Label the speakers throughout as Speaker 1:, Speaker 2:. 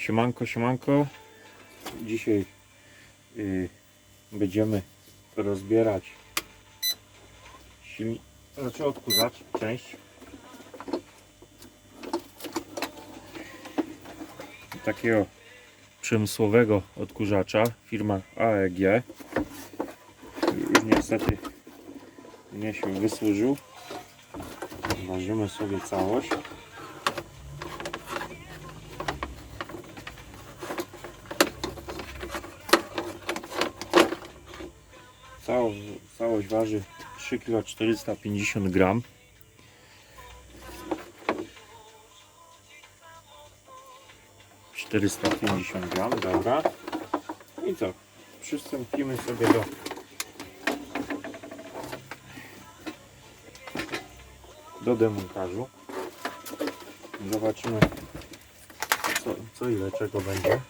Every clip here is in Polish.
Speaker 1: Siemanko, siemanko. Dzisiaj y, będziemy rozbierać silnik, znaczy odkurzacz, część. Takiego przemysłowego odkurzacza, firma AEG. Już niestety nie się wysłużył. Ważymy sobie całość. Całość, całość waży 3 kg 450 gram. Czterysta pięćdziesiąt gram, dobra. I co? Przystąpimy sobie do do demontażu. Zobaczymy co, co ile czego będzie.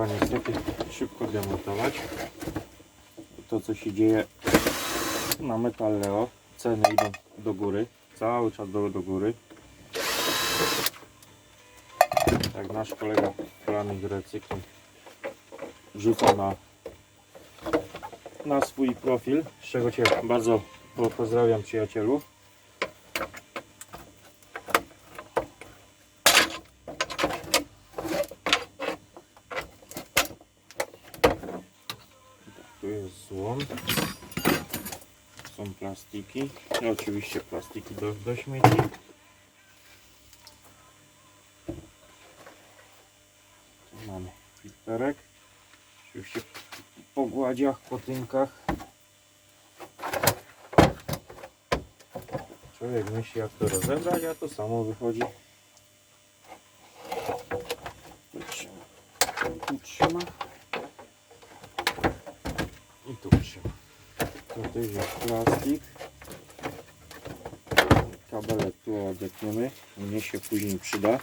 Speaker 1: Trzeba niestety szybko demontować. To co się dzieje na Metalleo, ceny idą do góry, cały czas do, do góry. Jak nasz kolega Flaming Recykling wrzuca na, na swój profil, z czego Cię bardzo po- pozdrawiam przyjacielu. Tu jest złom. Są plastiki. I oczywiście plastiki do, do śmieci. Tu mamy filterek. Oczywiście po gładziach, po tynkach. Człowiek myśli jak to rozebrać, a to samo wychodzi. Tu trzyma. I tu trzyma. To też jest plastik. Kabelek tu odetniemy. Mnie się później przyda.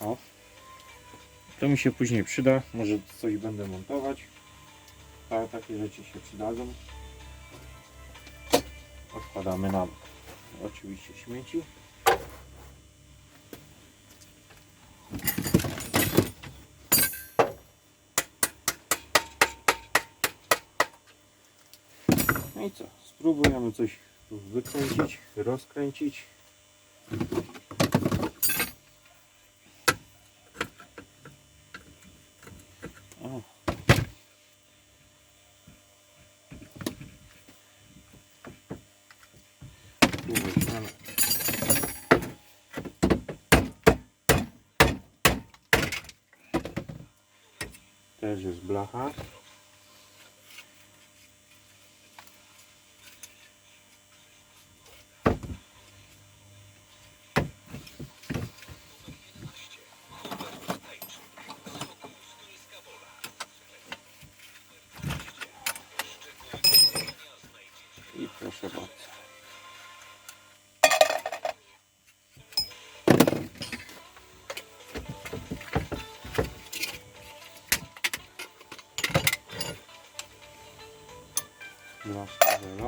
Speaker 1: O. To mi się później przyda. Może coś będę montować. Ta, takie rzeczy się przydadzą odkładamy na. Oczywiście śmieci. No i co? Spróbujemy coś wykręcić, rozkręcić. Też jest blacha.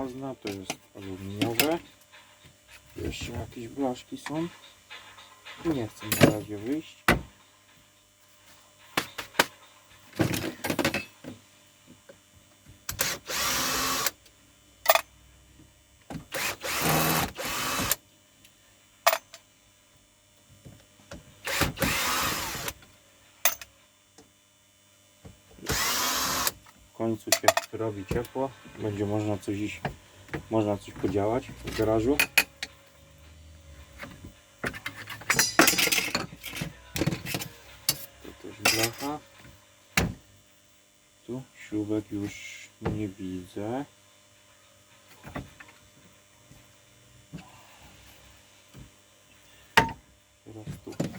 Speaker 1: Żelazna, to jest aluminiowe. Jeszcze jakieś blaszki są. Nie chcę na razie wyjść. W końcu się robi ciepło. Będzie można coś iść, można coś podziałać w garażu. To też blacha. Tu śrubek już nie widzę. Teraz tu.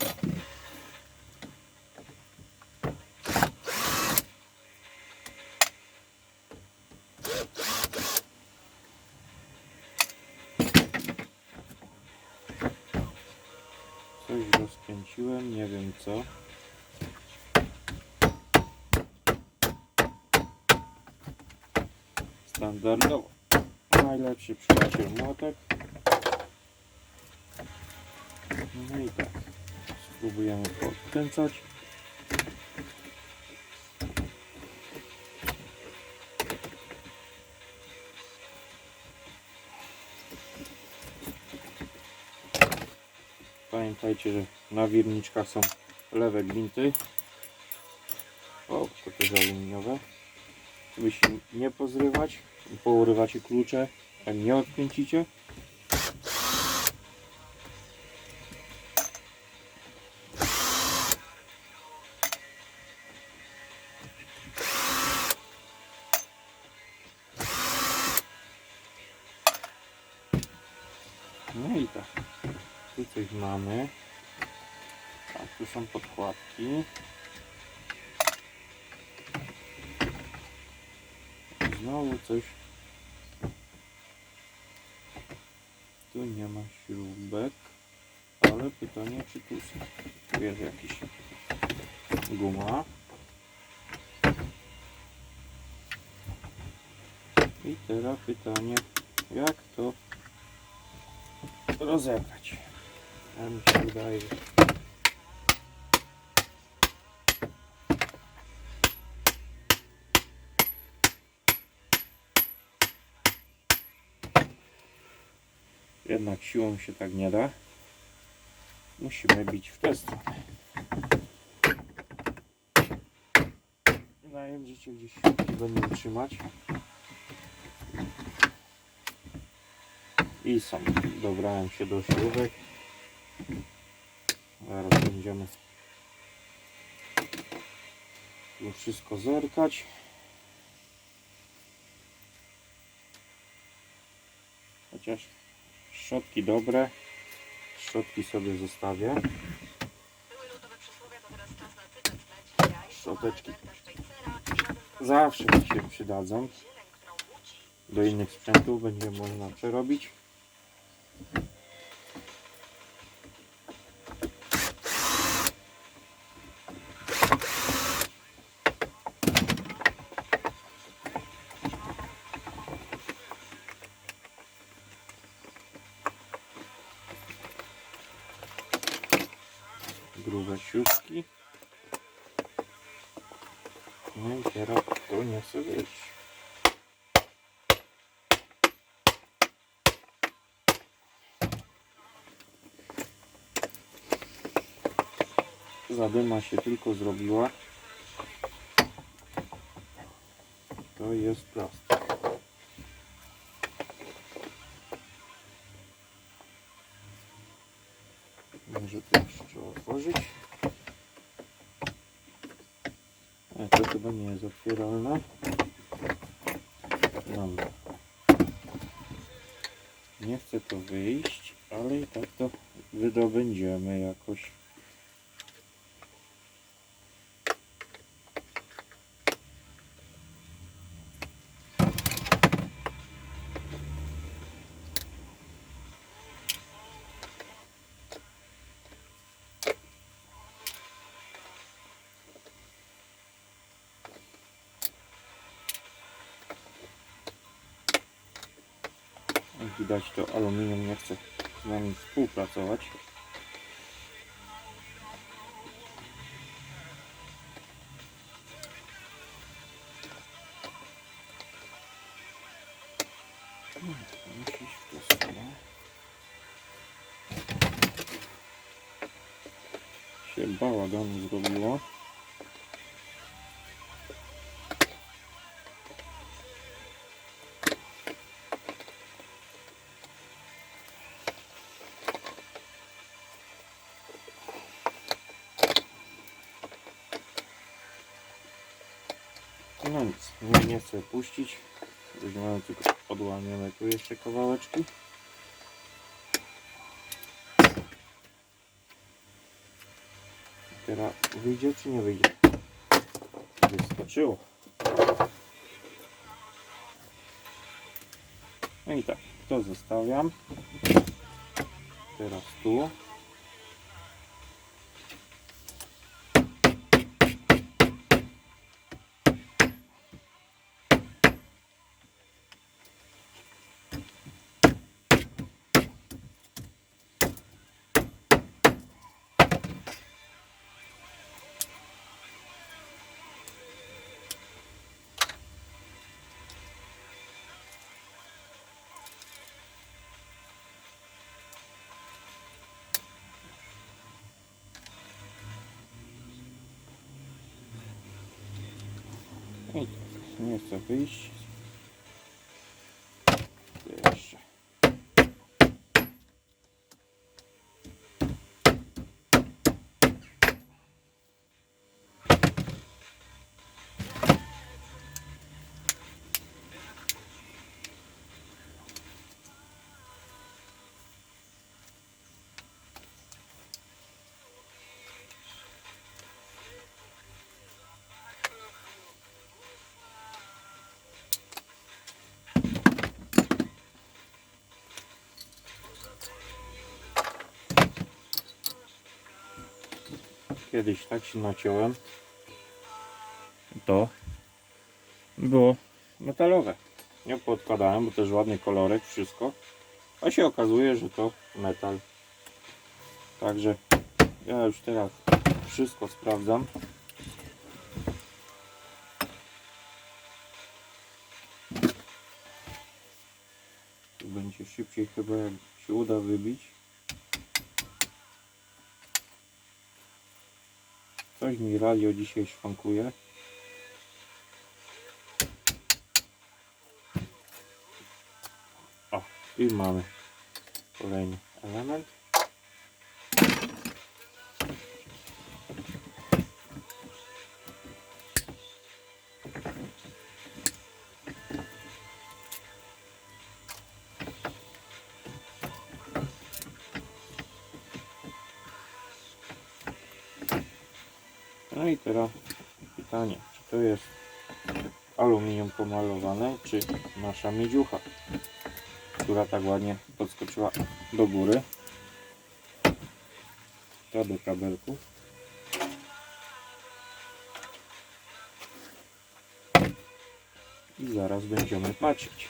Speaker 1: zakręciłem, nie wiem co. Standardowo. Najlepszy przyjaciel młotek. No i tak. Spróbujemy podkręcać. Pamiętajcie, że na wirniczkach są lewe gwinty. O, to też aluminiowe. Żeby się nie pozrywać, pourywacie klucze, a nie odkręcicie. Znowu coś. Tu nie ma śrubek. Ale pytanie, czy tu jest jakiś guma. I teraz pytanie, jak to rozebrać. Ja się wydaje, jednak siłą się tak nie da. Musimy bić w tę stronę. Najemdziecie gdzieś będą trzymać. I sam dobrałem się do śrubek. Zaraz będziemy tu wszystko zerkać. Chociaż szczotki dobre. Szczotki sobie zostawię. Szczoteczki. Zawsze mi się przydadzą. Do innych sprzętów będzie można przerobić. Grube siuski. No i teraz to nie chce wyjść. Zadyma się tylko zrobiła. To jest plastik. Może to jeszcze otworzyć. A to chyba nie jest otwieralne. Dobra. Nie chce to wyjść, ale i tak to wydobędziemy jakoś. Widać to aluminium nie chce z nami współpracować. Się bałaganu zrobiło. Chcę puścić. Weźmiemy tylko odłamiemy tu jeszcze kawałeczki. Teraz wyjdzie czy nie wyjdzie? Wyskoczyło. No i tak, to zostawiam. Teraz tu. Nie chce wyjść. Kiedyś tak się naciąłem. To było metalowe. Nie podkładałem, bo też ładny kolorek, wszystko. A się okazuje, że to metal. Także ja już teraz wszystko sprawdzam. Tu będzie szybciej chyba jak się uda wybić. Coś mi radio dzisiaj szwankuje. O, i mamy kolejny element. Pomalowane, czy nasza miedziucha, która tak ładnie podskoczyła do góry. To do kabelków. I zaraz będziemy patrzeć.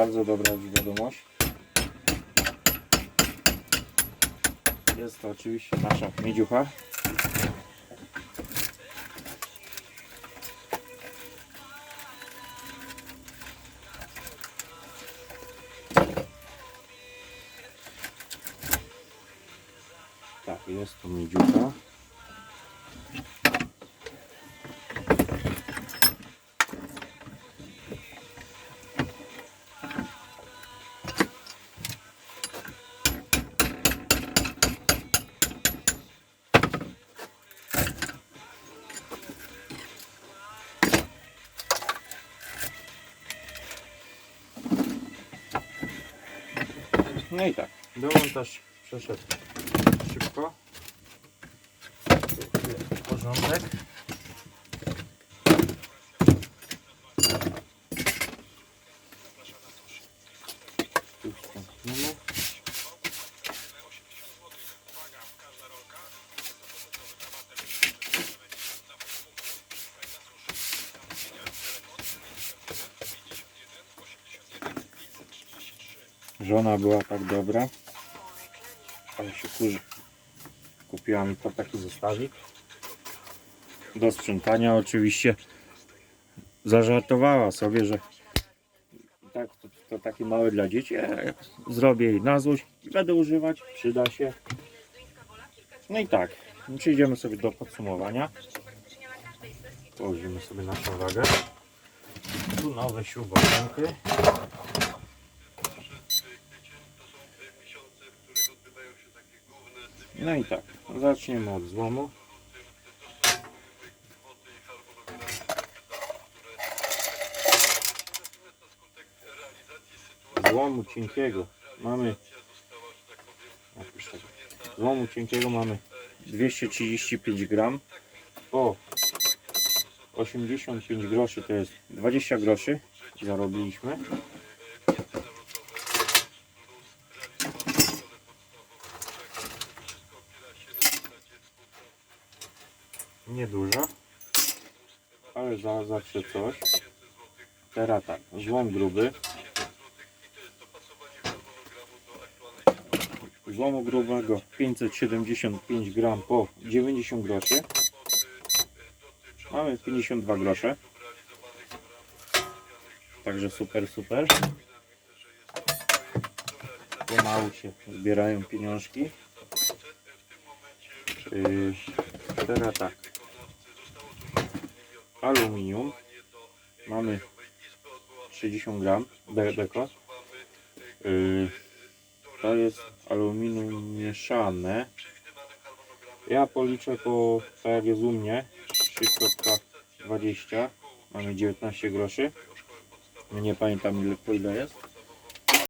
Speaker 1: Bardzo dobra wiadomość. Jest to oczywiście nasza miedziucha. Tak, jest to miedziucha. No i tak, demontaż przeszedł szybko. Porządek. Tu wstąpimy. Żona była tak dobra, ale się kurzy. Kupiła mi to taki zestawik. Do sprzątania oczywiście. Zażartowała sobie, że tak to, to takie małe dla dzieci. Ja zrobię jej na złość i będę używać. Przyda się. No i tak, przejdziemy sobie do podsumowania. Położymy sobie naszą wagę. Tu nowe śrubokręty. No i tak, zaczniemy od złomu. Złomu cienkiego mamy. Złomu cienkiego mamy 235 gram. O 85 groszy to jest 20 groszy zarobiliśmy Nieduża, ale za, zawsze coś. Teraz tak, złom gruby. Złomu grubego 575 gram po 90 groszy. Mamy 52 grosze. Także super, super. Pomału się zbierają pieniążki. Yy, teraz tak. Aluminium. Mamy 60 gram de deko. Yy, to jest aluminium mieszane. Ja policzę po tak jak jest u mnie 3,20 mamy 19 groszy nie pamiętam ile po ile jest